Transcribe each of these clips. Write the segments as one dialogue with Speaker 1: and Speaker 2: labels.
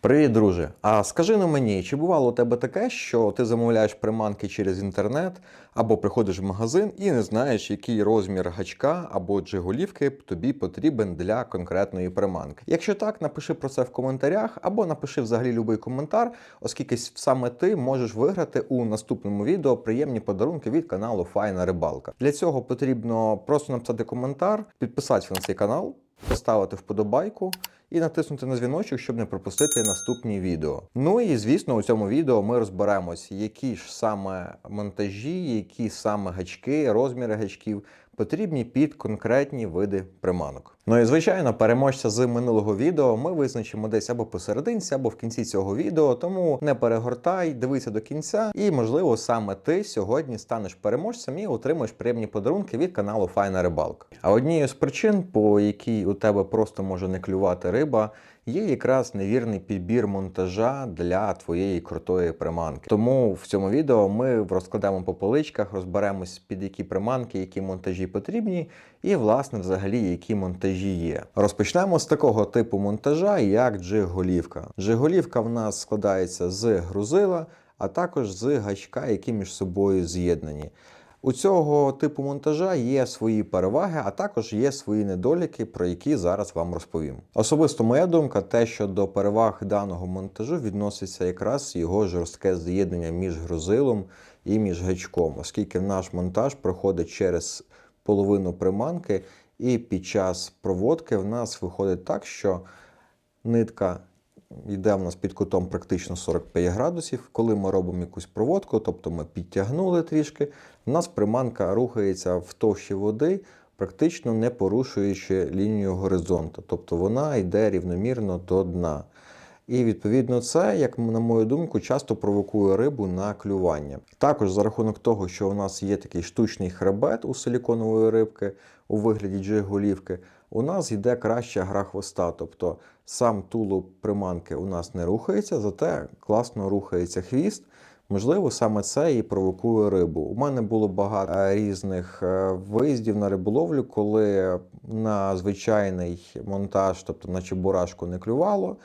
Speaker 1: Привіт, друже! А скажи ну мені, чи бувало у тебе таке, що ти замовляєш приманки через інтернет або приходиш в магазин і не знаєш, який розмір гачка або джиголівки тобі потрібен для конкретної приманки? Якщо так, напиши про це в коментарях або напиши взагалі будь-який коментар, оскільки саме ти можеш виграти у наступному відео приємні подарунки від каналу Файна Рибалка. Для цього потрібно просто написати коментар, підписатися на цей канал, поставити вподобайку і натиснути на дзвіночок, щоб не пропустити наступні відео. Ну і звісно, у цьому відео ми розберемось, які ж саме монтажі, які саме гачки, розміри гачків потрібні під конкретні види приманок. Ну і звичайно, переможця з минулого відео ми визначимо десь або посерединці, або в кінці цього відео. Тому не перегортай, дивися до кінця, і можливо саме ти сьогодні станеш переможцем і отримаєш приємні подарунки від каналу Файна Рибалка. А однією з причин, по якій у тебе просто може не клювати риба, є якраз невірний підбір монтажа для твоєї крутої приманки. Тому в цьому відео ми розкладемо по поличках, розберемось під які приманки, які монтажі потрібні, і власне взагалі які монтажі є. Розпочнемо з такого типу монтажа, як джиг-голівка. Джиг-голівка в нас складається з грузила, а також з гачка, які між собою з'єднані. У цього типу монтажа є свої переваги, а також є свої недоліки, про які зараз вам розповім. Особисто моя думка, те, що до переваг даного монтажу відноситься якраз його жорстке з'єднання між грузилом і між гачком, оскільки наш монтаж проходить через половину приманки, і під час проводки в нас виходить так, що нитка йде в нас під кутом практично 45 градусів. Коли ми робимо якусь проводку, тобто ми підтягнули трішки, в нас приманка рухається в товщі води, практично не порушуючи лінію горизонту. Тобто вона йде рівномірно до дна. І відповідно це, як на мою думку, часто провокує рибу на клювання. Також за рахунок того, що у нас є такий штучний хребет у силіконової рибки у вигляді джиг-голівки, у нас йде краща гра хвоста. Тобто сам тулуб приманки у нас не рухається, зате класно рухається хвіст. Можливо, саме це і провокує рибу. У мене було багато різних е, виїздів на риболовлю, коли на звичайний монтаж, тобто на чебурашку не клювало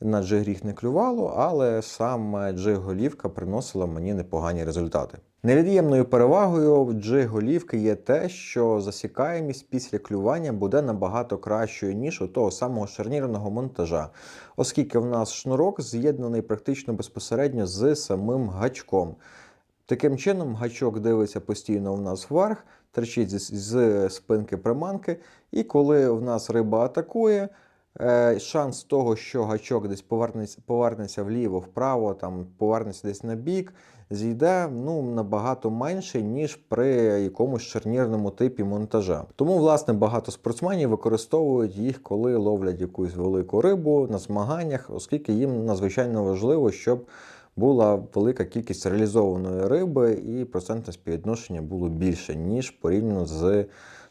Speaker 1: на джигріх не клювало, але саме джиг-голівка приносила мені непогані результати. Невід'ємною перевагою джиг-голівки є те, що засікаємість після клювання буде набагато кращою, ніж у того самого шарнірного монтажа, оскільки в нас шнурок з'єднаний практично безпосередньо з самим гачком. Таким чином, гачок дивиться постійно у нас вверх, терчить з, спинки приманки, і коли в нас риба атакує, шанс того, що гачок десь повернеться повернеться вліво, вправо, там повернеться десь на бік, зійде ну, набагато менше, ніж при якомусь шарнірному типі монтажа. Тому, власне, багато спортсменів використовують їх, коли ловлять якусь велику рибу на змаганнях, оскільки їм надзвичайно важливо, щоб була велика кількість реалізованої риби, і процентне співвідношення було більше, ніж порівняно з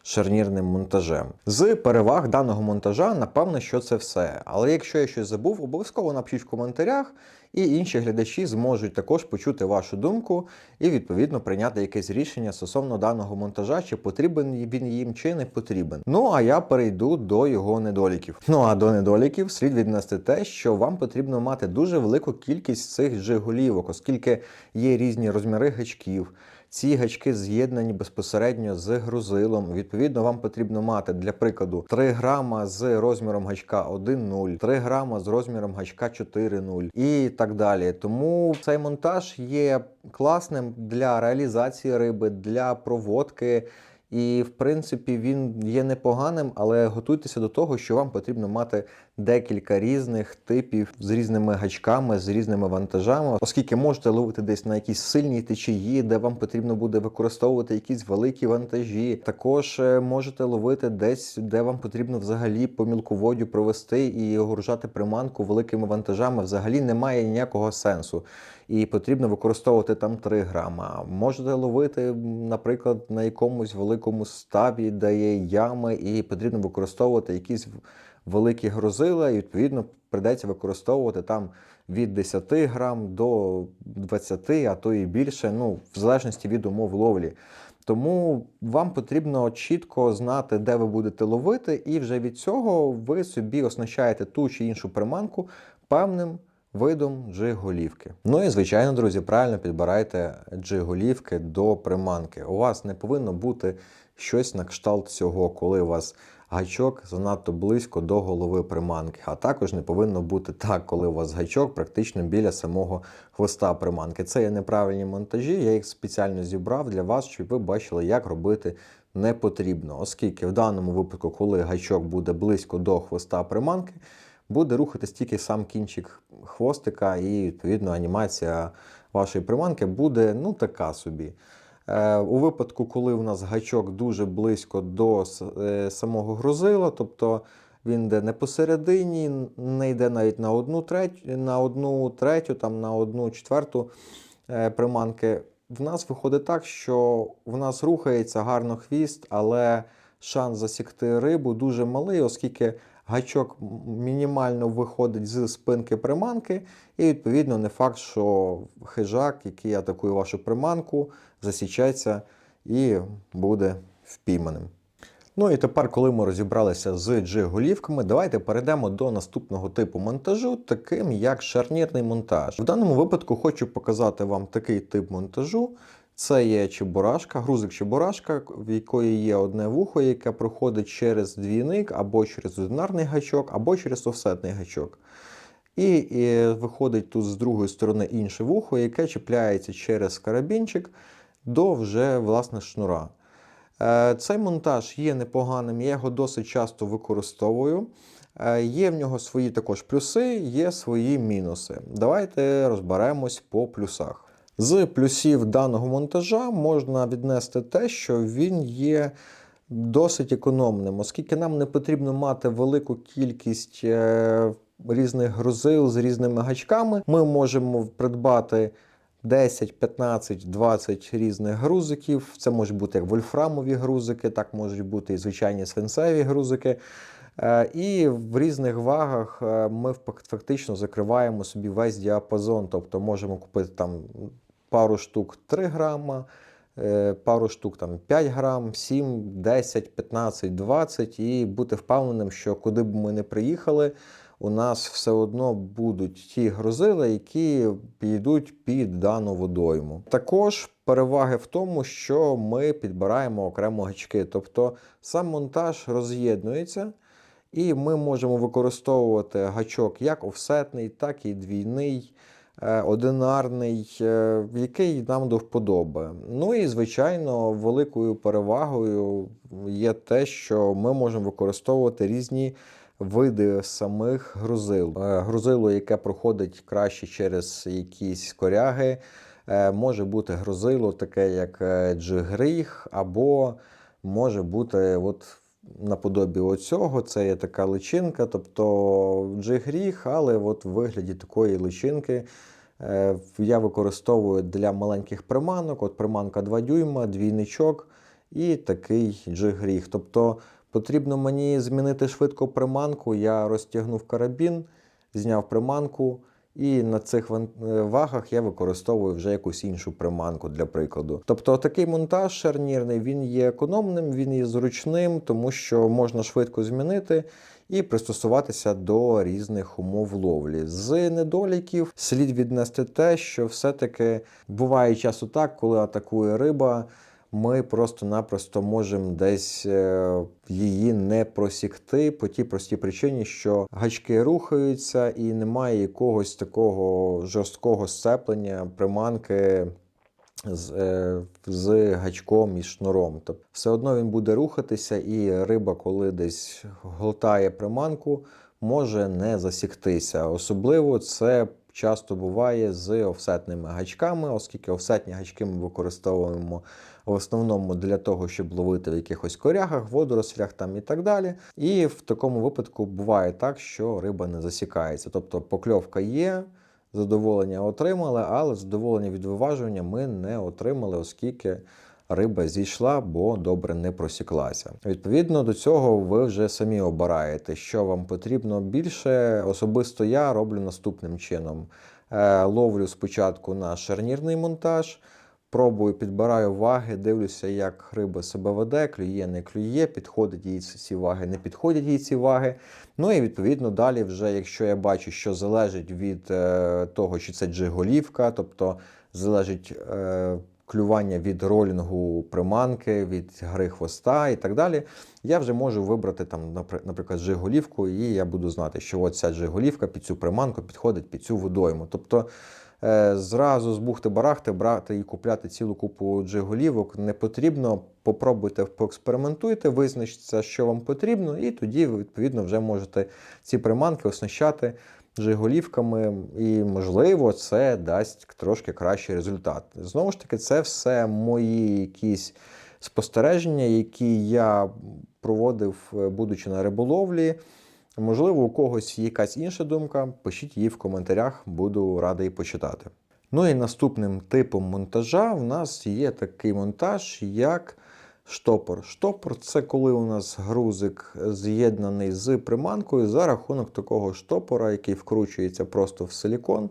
Speaker 1: шарнірним монтажем. З переваг даного монтажа, напевно, що це все. Але якщо я щось забув, обов'язково напишіть в коментарях, і інші глядачі зможуть також почути вашу думку і відповідно прийняти якесь рішення стосовно даного монтажа, чи потрібен він їм, чи не потрібен. Ну а я перейду до його недоліків. Ну а до недоліків слід віднести те, що вам потрібно мати дуже велику кількість цих жигулівок, оскільки є різні розміри гачків. Ці гачки з'єднані безпосередньо з грузилом. Відповідно, вам потрібно мати для прикладу 3 грама з розміром гачка 1,0, 3 грама з розміром гачка 4,0 і так далі. Тому цей монтаж є класним для реалізації риби, для проводки. І, в принципі, він є непоганим, але готуйтеся до того, що вам потрібно мати декілька різних типів з різними гачками, з різними вантажами, оскільки можете ловити десь на якісь сильні течії, де вам потрібно буде використовувати якісь великі вантажі. Також е, можете ловити десь, де вам потрібно взагалі по мілководдю провести і огружати приманку великими вантажами. Взагалі немає ніякого сенсу. І потрібно використовувати там 3 грама. Можете ловити, наприклад, на якомусь великому ставі, де є ями, і потрібно використовувати якісь великі грузила, і відповідно придеться використовувати там від 10 грам до 20, а то і більше, ну, в залежності від умов ловлі. Тому вам потрібно чітко знати, де ви будете ловити, і вже від цього ви собі оснащаєте ту чи іншу приманку певним видом джиголівки. Ну і звичайно, друзі, правильно підбирайте джиголівки до приманки. У вас не повинно бути щось на кшталт цього, коли у вас гачок занадто близько до голови приманки. А також не повинно бути так, коли у вас гачок практично біля самого хвоста приманки. Це є неправильні монтажі. Я їх спеціально зібрав для вас, щоб ви бачили, як робити не потрібно, оскільки в даному випадку, коли гачок буде близько до хвоста приманки, буде рухатись тільки сам кінчик хвостика, і відповідно анімація вашої приманки буде ну така собі. Е, У випадку, коли у нас гачок дуже близько до е, самого грузила, тобто він йде не посередині, не йде навіть на одну третю, на одну третю, там на одну четверту е, приманки. В нас виходить так, що в нас рухається гарно хвіст, але шанс засікти рибу дуже малий, оскільки гачок мінімально виходить з спинки приманки, і відповідно не факт, що хижак, який атакує вашу приманку, засічеться і буде впійманим. Ну і тепер, коли ми розібралися з G-голівками, давайте перейдемо до наступного типу монтажу, таким як шарнірний монтаж. В даному випадку хочу показати вам такий тип монтажу. Це є чебурашка, грузик чебурашка, в якої є одне вухо, яке проходить через двійник, або через одинарний гачок, або через офсетний гачок. І, і виходить тут з другої сторони інше вухо, яке чіпляється через карабінчик до вже власне шнура. Е, Цей монтаж є непоганим, я його досить часто використовую. Е, Є в нього свої також плюси, є свої мінуси. Давайте розберемось по плюсах. З плюсів даного монтажа можна віднести те, що він є досить економним, оскільки нам не потрібно мати велику кількість е, різних грузил з різними гачками. Ми можемо придбати 10, 15, 20 різних грузиків. Це можуть бути як вольфрамові грузики, так можуть бути і звичайні свинцеві грузики. Е, І в різних вагах е, ми фактично закриваємо собі весь діапазон. Тобто можемо купити там пару штук 3 грама, е, пару штук там 5 грам, 7, 10, 15, 20 і бути впевненим, що куди б ми не приїхали, у нас все одно будуть ті грузили, які підуть під дану водойму. Також переваги в тому, що ми підбираємо окремо гачки, тобто сам монтаж роз'єднується. І ми можемо використовувати гачок як офсетний, так і двійний, одинарний, е, який нам до вподоби. Ну і, звичайно, великою перевагою є те, що ми можемо використовувати різні види самих грузил. Е, Грузило, яке проходить краще через якісь коряги, е, може бути грузило, таке як е, джигріг, або може бути от наподобі оцього. Це є така личинка, тобто джигріг, але от в вигляді такої личинки. Е, Я використовую для маленьких приманок, от приманка 2 дюйма, двійничок і такий джигріг. Тобто потрібно мені змінити швидко приманку, я розтягнув карабін, зняв приманку, і на цих е, вагах я використовую вже якусь іншу приманку для прикладу. Тобто такий монтаж шарнірний він є економним, він є зручним, тому що можна швидко змінити і пристосуватися до різних умов ловлі. З недоліків слід віднести те, що все-таки буває часу так, коли атакує риба. Ми просто-напросто можемо десь е, її не просікти по тій простій причині, що гачки рухаються і немає якогось такого жорсткого сцеплення приманки з, е, з гачком і шнуром. Тобто все одно він буде рухатися, і риба, коли десь глотає приманку, може не засіктися. Особливо це часто буває з офсетними гачками, оскільки офсетні гачки ми використовуємо в основному для того, щоб ловити в якихось корягах, водорослях там і так далі. І в такому випадку буває так, що риба не засікається. Тобто покльовка є, задоволення отримали, але задоволення від виважування ми не отримали, оскільки риба зійшла, бо добре не просіклася. Відповідно до цього, ви вже самі обираєте, що вам потрібно більше. Особисто я роблю наступним чином: Е, ловлю спочатку на шарнірний монтаж. пробую, підбираю ваги, дивлюся, як риба себе веде, клює, не клює, підходять їй ці ваги, не підходять їй ці ваги. Ну і відповідно далі, вже якщо я бачу, що залежить від е, того, чи це джиголівка, тобто залежить. Е, Клювання від ролінгу приманки, від гри хвоста і так далі, я вже можу вибрати там, напри- наприклад, джиголівку, і я буду знати, що от ця джиголівка під цю приманку підходить під цю водойму. Тобто е, зразу з бухти-барахти брати і купляти цілу купу джиголівок не потрібно. Попробуйте, поекспериментуйте, визначте, що вам потрібно, і тоді відповідно вже можете ці приманки оснащати джиголівками, і, можливо, це дасть трошки кращий результат. Знову ж таки, це все мої якісь спостереження, які я проводив, е, будучи на риболовлі. Можливо, у когось якась інша думка, пишіть її в коментарях, буду радий почитати. Ну і наступним типом монтажа в нас є такий монтаж, як штопор. Штопор це коли у нас грузик з'єднаний з приманкою за рахунок такого штопора, який вкручується просто в силікон.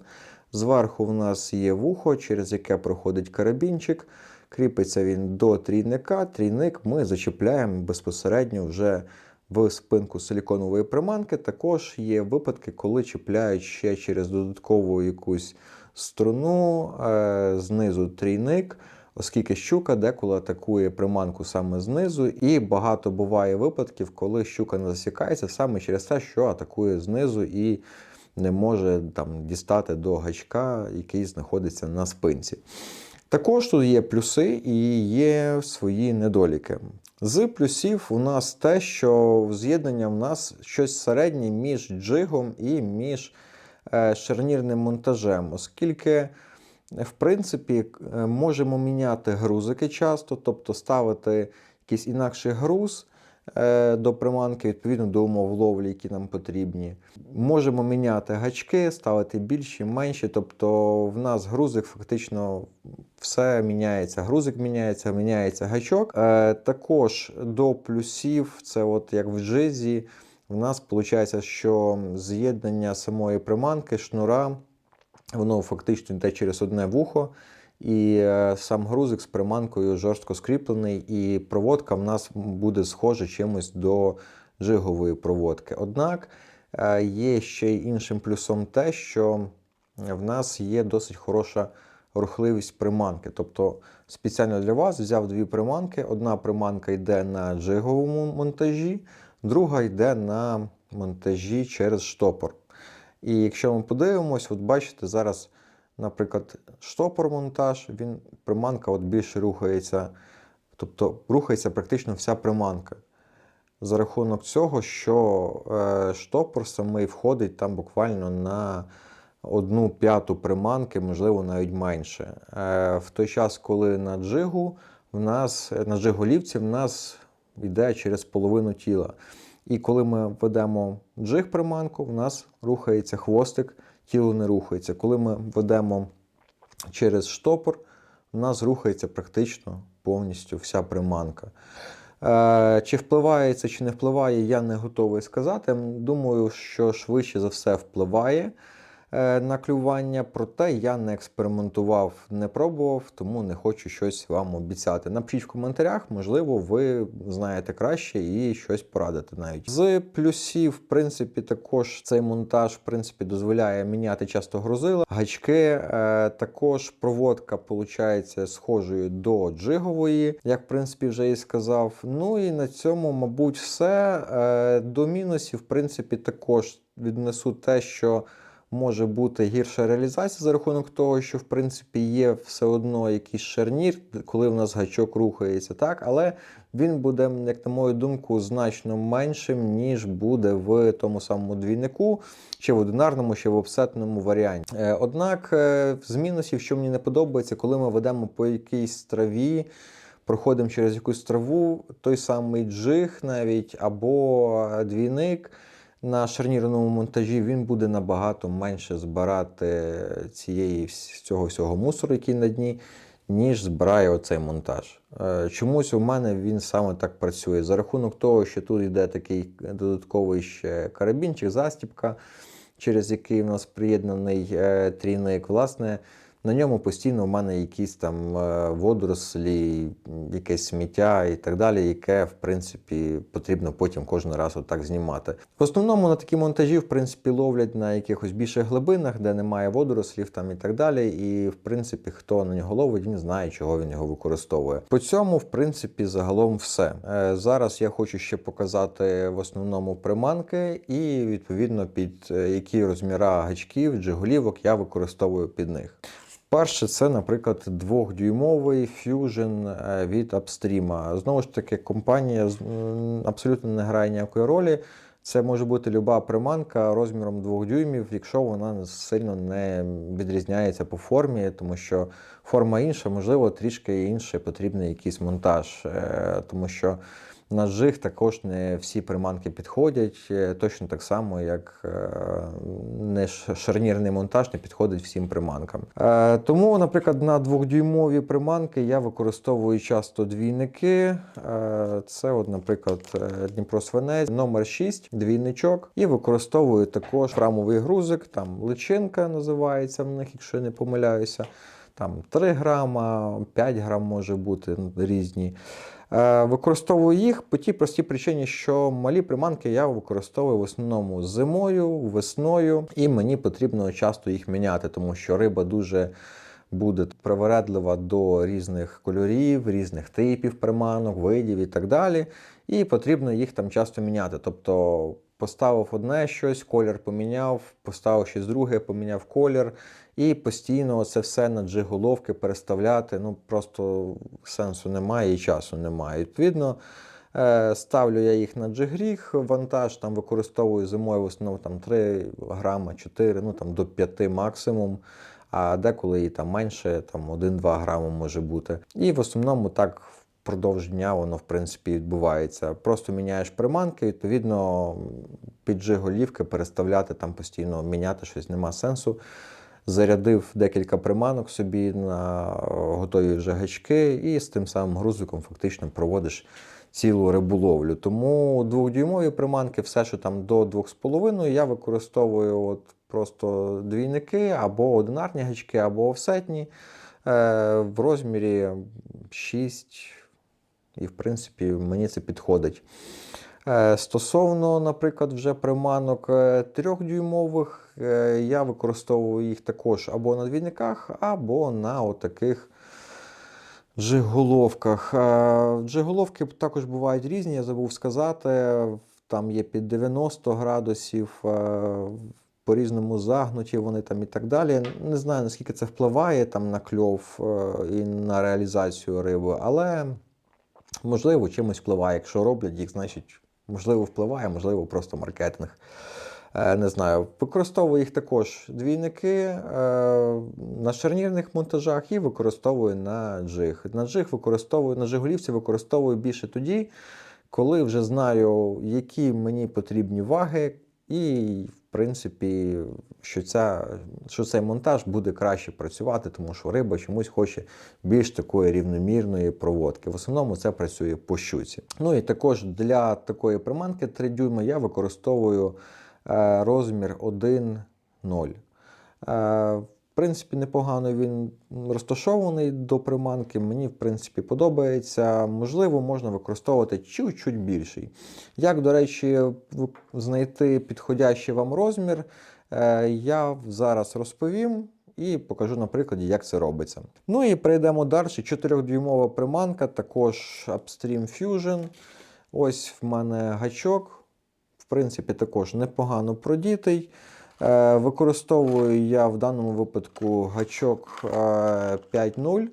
Speaker 1: Зверху в нас є вухо, через яке проходить карабінчик. Кріпиться він до трійника. Трійник ми зачіпляємо безпосередньо вже в спинку силіконової приманки. Також є випадки, коли чіпляють ще через додаткову якусь струну, е, знизу трійник, оскільки щука деколи атакує приманку саме знизу, і багато буває випадків, коли щука не засікається саме через те, що атакує знизу і не може там дістати до гачка, який знаходиться на спинці. Також тут є плюси і є свої недоліки. З плюсів у нас те, що з'єднання в нас щось середнє між джигом і між е, шарнірним монтажем, оскільки, в принципі, е, можемо міняти грузики часто, тобто ставити якийсь інакший груз е, до приманки відповідно до умов ловлі, які нам потрібні. Можемо міняти гачки, ставити більші, менші. Тобто в нас грузик фактично все міняється. Грузик міняється, міняється гачок. Е, також до плюсів, це от як в джизі, в нас виходить, що з'єднання самої приманки, шнура, воно фактично йде через одне вухо. І е, сам грузик з приманкою жорстко скріплений, і проводка в нас буде схожа чимось до джигової проводки. Однак е, є ще й іншим плюсом те, що в нас є досить хороша рухливість приманки. Тобто спеціально для вас взяв дві приманки. Одна приманка йде на джиговому монтажі, друга йде на монтажі через штопор. І якщо ми подивимось, от бачите, зараз, наприклад, штопор-монтаж, він приманка от більше рухається, тобто рухається практично вся приманка. За рахунок цього, що е, штопор самий входить там буквально на одну п'яту приманки, можливо, навіть менше. Е, в той час, коли на джигу в нас на джиголівці в нас йде через половину тіла. І коли ми ведемо джиг приманку, в нас рухається хвостик, тіло не рухається. Коли ми ведемо через штопор, в нас рухається практично повністю вся приманка. Е, Чи впливає це, чи не впливає, я не готовий сказати. Думаю, що швидше за все впливає на клювання, проте я не експериментував, не пробував, тому не хочу щось вам обіцяти. Напишіть в коментарях, можливо, ви знаєте краще і щось порадите навіть. З плюсів, в принципі, також цей монтаж в принципі, дозволяє міняти часто грузила, гачки. Е, Також проводка виходить схожою до джигової, як в принципі вже і сказав. Ну і на цьому, мабуть, все. Е, До мінусів, в принципі, також віднесу те, що може бути гірша реалізація за рахунок того, що в принципі є все одно якийсь шарнір, коли в нас гачок рухається, так, але він буде, як на мою думку, значно меншим, ніж буде в тому самому двійнику, чи в одинарному, чи в обсетному варіанті. Е, Однак, е, з мінусів, що мені не подобається, коли ми ведемо по якійсь траві. Проходимо через якусь траву, той самий джиг навіть або двійник на шарнірному монтажі він буде набагато менше збирати цієї цього всього мусору, який на дні, ніж збирає оцей монтаж. Е, Чомусь у мене він саме так працює. За рахунок того, що тут йде такий додатковий ще карабінчик, застіпка, через який в нас приєднаний е, трійник, власне. На ньому постійно в мене якісь там е, водорослі, якесь сміття і так далі, яке, в принципі, потрібно потім кожен раз отак знімати. В основному на такі монтажі, в принципі, ловлять на якихось більших глибинах, де немає водорослів там і так далі. І, в принципі, хто на нього ловить, він знає, чого він його використовує. По цьому, в принципі, загалом все. Е, Зараз я хочу ще показати в основному приманки і, відповідно, під е, які розміра гачків, джиголівок я використовую під них. Перше, це, наприклад, двохдюймовий Fusion е, від Upstream. Знову ж таки, компанія абсолютно не грає ніякої ролі. Це може бути люба приманка розміром 2 дюймів, якщо вона сильно не відрізняється по формі, тому що форма інша, можливо, трішки інше потрібний якийсь монтаж, е, тому що на жиг також не всі приманки підходять, е, точно так само, як е, не шарнірний монтаж не підходить всім приманкам. Е, Тому, наприклад, на двохдюймові приманки я використовую часто двійники. Це, от, наприклад, Дніпро Свинець, номер 6, двійничок. І використовую також храмовий грузик, там личинка називається в них, якщо я не помиляюся. Там 3 грама, 5 грам може бути ну, різні. Е, Використовую їх по тій простій причині, що малі приманки я використовую в основному зимою, весною, і мені потрібно часто їх міняти, тому що риба дуже буде привередлива до різних кольорів, різних типів приманок, видів і так далі. І потрібно їх там часто міняти. Тобто поставив одне щось, колір поміняв, поставив щось друге, поміняв колір. І постійно це все на джиголовки переставляти. Ну просто сенсу немає і часу немає. Відповідно, е, ставлю я їх на джигріг, вантаж там використовую зимою в основному там 3 грама, 4, ну там до 5 максимум. А деколи і там менше, там 1-2 грами може бути. І в основному так впродовж дня воно в принципі відбувається. Просто міняєш приманки, відповідно, під джиголівки переставляти там постійно, міняти щось нема сенсу зарядив декілька приманок собі на готові вже гачки, і з тим самим грузиком фактично проводиш цілу риболовлю. Тому двохдюймові приманки, все, що там до 2,5, я використовую от просто двійники або одинарні гачки, або офсетні е, в розмірі 6. І, в принципі, мені це підходить. Е, Стосовно, наприклад, вже приманок е, трьохдюймових, е, я використовую їх також або на двійниках, або на отаких джиголовках. Джиголовки також бувають різні, я забув сказати. Там є під 90 градусів, е, по-різному загнуті вони там і так далі. Не знаю, наскільки це впливає там на кльов і на реалізацію риби, але можливо чимось впливає. Якщо роблять їх, значить, можливо, впливає, можливо, просто маркетинг. Е, Не знаю, використовую їх також двійники е, на шарнірних монтажах і використовую на джиг. На джиг використовую на жигулівці використовую більше тоді, коли вже знаю, які мені потрібні ваги, і, принципі, що, ця, що цей монтаж буде краще працювати, тому що риба чомусь хоче більш такої рівномірної проводки. В основному це працює по щуці. Ну і також для такої приманки 3 дюйма я використовую е, розмір 1,0. Принципі, непогано він розташований до приманки. Мені, в принципі, подобається. Можливо, можна використовувати чуть-чуть більший. Як, до речі, знайти підходящий вам розмір, е, я зараз розповім. І покажу на прикладі, як це робиться. Ну і перейдемо далі. 4-дюймова приманка, також Upstream Fusion. Ось в мене гачок. В принципі, також непогано продітий. Е, Використовую я в даному випадку гачок е, 5.0.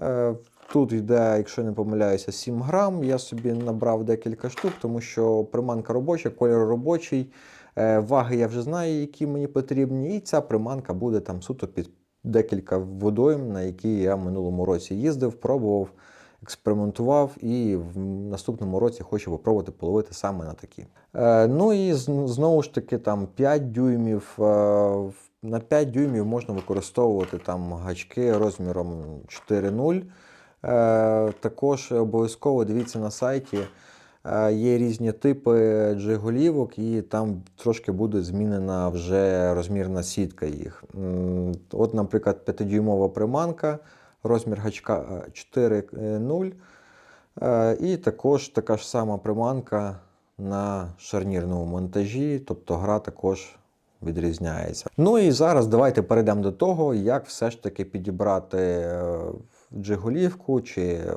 Speaker 1: Е, Тут йде, якщо не помиляюся, 7 грам. Я собі набрав декілька штук, тому що приманка робоча, кольор робочий. Е, Ваги я вже знаю, які мені потрібні. І ця приманка буде там суто під декілька водойм, на які я минулому році їздив, пробував, експериментував і в наступному році хочу попробувати половити саме на такі. Е, Ну і знову ж таки там 5 дюймів. е, На 5 дюймів можна використовувати там гачки розміром 4.0. Е, Також обов'язково дивіться на сайті. Е, Є різні типи джиголівок, і там трошки буде змінена вже розмірна сітка їх. От, наприклад, 5-дюймова приманка, розмір гачка е, 4,0. Е, І також така ж сама приманка на шарнірному монтажі, тобто гра також відрізняється. Ну і зараз давайте перейдемо до того, як все ж таки підібрати е, джиголівку чи е,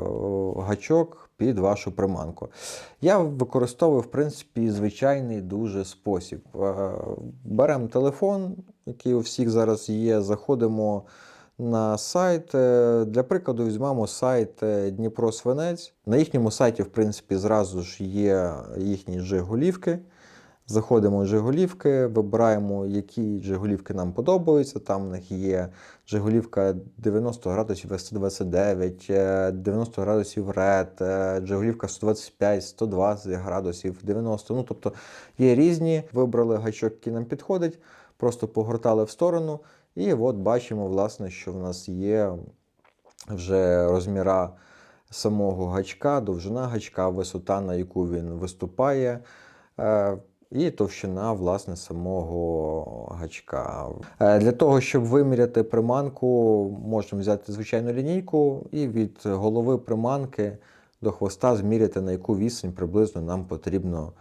Speaker 1: гачок під вашу приманку. Я використовую, в принципі, звичайний дуже спосіб. Е, Беремо телефон, який у всіх зараз є, заходимо на сайт. Е, Для прикладу, візьмемо сайт е, Дніпро Свинець. На їхньому сайті, в принципі, зразу ж є їхні джиголівки. Заходимо в Жигулівки, вибираємо, які Жигулівки нам подобаються. Там в них є Жигулівка 90 градусів S129, е, 90 градусів RED, е, Жигулівка 125, 120 градусів, 90. Ну, тобто є різні. Вибрали гачок, який нам підходить, просто погортали в сторону. І от бачимо, власне, що в нас є вже розміра самого гачка, довжина гачка, висота, на яку він виступає. І товщина власне самого гачка. Е, Для того, щоб виміряти приманку, можемо взяти звичайну лінійку і від голови приманки до хвоста зміряти, на яку вісень приблизно нам потрібно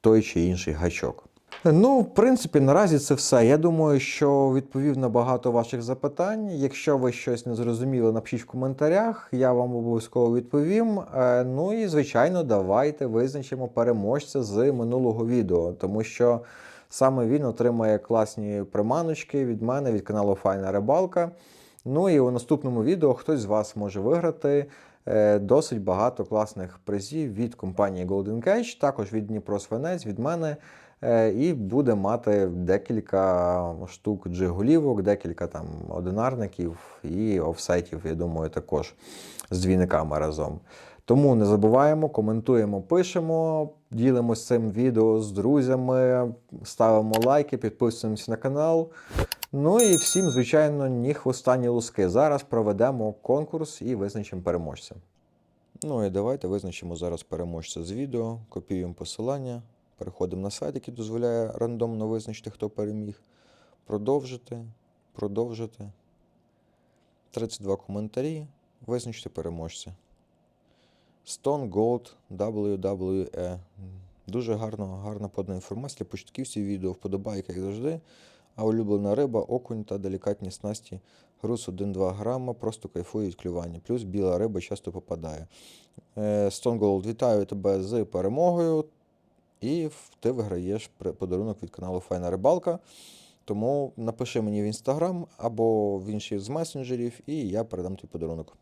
Speaker 1: той чи інший гачок. Ну, в принципі, наразі це все. Я думаю, що відповів на багато ваших запитань. Якщо ви щось не зрозуміли, напишіть в коментарях, я вам обов'язково відповім. Е, Ну і звичайно, давайте визначимо переможця з минулого відео, тому що саме він отримає класні приманочки від мене, від каналу Файна Рибалка. Ну і у наступному відео хтось з вас може виграти е, досить багато класних призів від компанії Golden Cage, також від Дніпро Свинець, від мене. Е, І буде мати декілька штук джиголівок, декілька там одинарників і офсетів, я думаю, також з двійниками разом. Тому не забуваємо, коментуємо, пишемо, ділимося цим відео з друзями, ставимо лайки, підписуємося на канал. Ну і всім, звичайно, ні хвоста, ні луски. Зараз проведемо конкурс і визначимо переможця. Ну і давайте визначимо зараз переможця з відео, копіюємо посилання, переходимо на сайт, який дозволяє рандомно визначити, хто переміг. Продовжити, продовжити. 32 коментарі. Визначити переможця. Stone Gold WWE. Дуже гарно, гарна подана інформація для початківців відео, вподобайка, як завжди. А улюблена риба, окунь та делікатні снасті. Груз 1-2 грама, просто кайфує від клювання. Плюс біла риба часто попадає. Е, Stone Gold, вітаю тебе з перемогою. І ти виграєш подарунок від каналу Файна Рибалка. Тому напиши мені в інстаграм або в інший з месенджерів, і я передам тобі подарунок.